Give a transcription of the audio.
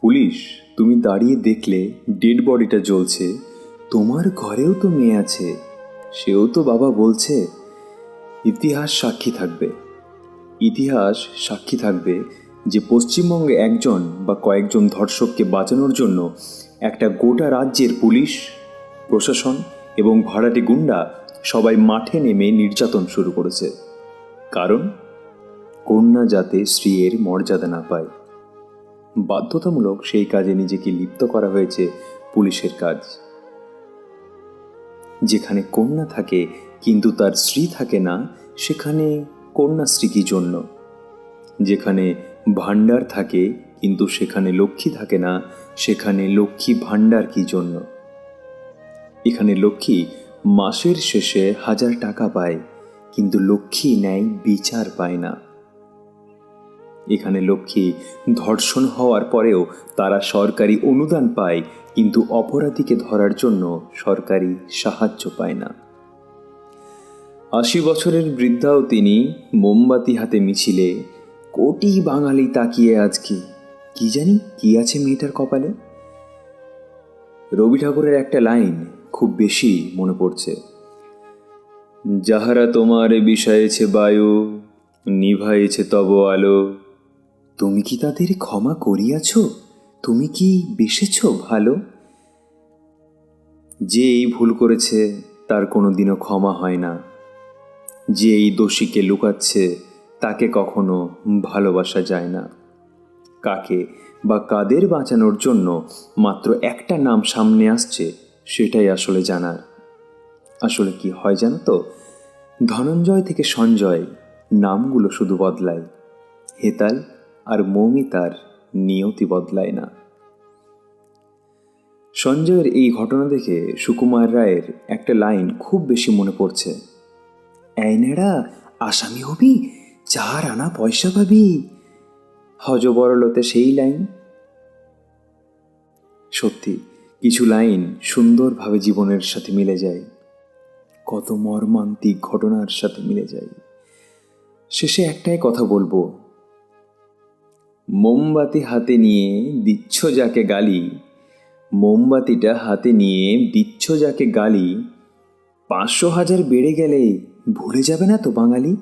Police, তুমি দাঁড়িয়ে দেখলে ডেড বডিটা জ্বলছে। তোমার ঘরেও তো মেয়ে আছে। সেও তো বাবা বলছে, ইতিহাস সাক্ষী থাকবে। ইতিহাস সাক্ষী থাকবে যে পশ্চিমবঙ্গে একজন বা কয়েকজন ধর্ষককে বাঁচানোর জন্য একটা গোটা রাজ্যের পুলিশ, প্রশাসন এবং ভাড়াটে গুন্ডা সবাই মাঠে নেমে নির্যাতন শুরু করেছে। কারণ কন্যা যাতে স্ত্রীর মর্যাদা না পায়। বাধ্যতামূলক সেই কাজে নিজেকে লিপ্ত করা হয়েছে পুলিশের কাজ। যেখানে কন্যা থাকে কিন্তু তার স্ত্রী থাকে না, সেখানে কন্যাশ্রী কি জন্য। যেখানে ভাণ্ডার থাকে কিন্তু সেখানে লক্ষ্মী থাকে না, সেখানে লক্ষ্মী ভাণ্ডার কি জন্য। এখানে লক্ষ্মী মাসের শেষে হাজার টাকা পায়, কিন্তু লক্ষ্মী নেয় বিচার পায় না। এখানে লক্ষ্মী ধর্ষণ হওয়ার পরেও তারা সরকারি অনুদান পায়, কিন্তু অপরাধীকে ধরার জন্য সরকারি সাহায্য পায় না। আশি বছরের বৃদ্ধাও তিনি মোমবাতি হাতে মিছিলে কোটি বাঙালি তাকিয়ে আজকে। কি জানি কি আছে মেয়েটার কপালে? রবি ঠাকুরের একটা লাইন খুব বেশি মনে পড়ছে। যাহারা তোমার বিষয়েছে বায়ু, নিভাইছে তব আলো তুমি কি তাদের ক্ষমা করিয়াছ? তুমি কি বেসেছ ভালো? যে এই ভুল করেছে, তার কোনো দিনও ক্ষমা হয় না। যে এই দোষীকে লুকাচ্ছে, তাকে কখনো ভালোবাসা যায় না। কাকে বা কাদের বাঁচানোর জন্য মাত্র একটা নাম সামনে আসছে, সেটাই আসলে জানার। আসলে কি হয় জানো তো? ধনঞ্জয় থেকে সঞ্জয় নামগুলো শুধু বদলায়। হেতাল আর মৌমি তার নিয়তি বদলায় না। সঞ্জয়ের এই ঘটনা দেখে সুকুমার রায়ের একটা লাইন খুব বেশি মনে পড়ছে। এইনেরা আসামি হবি চার আনা পয়সা পাবি। হজবরলতে সেই লাইন। সত্যি, কিছু লাইন সুন্দরভাবে জীবনের সাথে মিলে যায়। কত মর্মান্তিক ঘটনার সাথে মিলে যায়। শেষে একটাই কথা বলব মোমবাতি হাতে নিয়ে দিচ্ছ যাকে গালি, মোমবাতিটা হাতে নিয়ে দিচ্ছ যাকে গালি, পাঁচশো হাজার বেড়ে গেলে ভুলে যাবে না তো বাঙালি?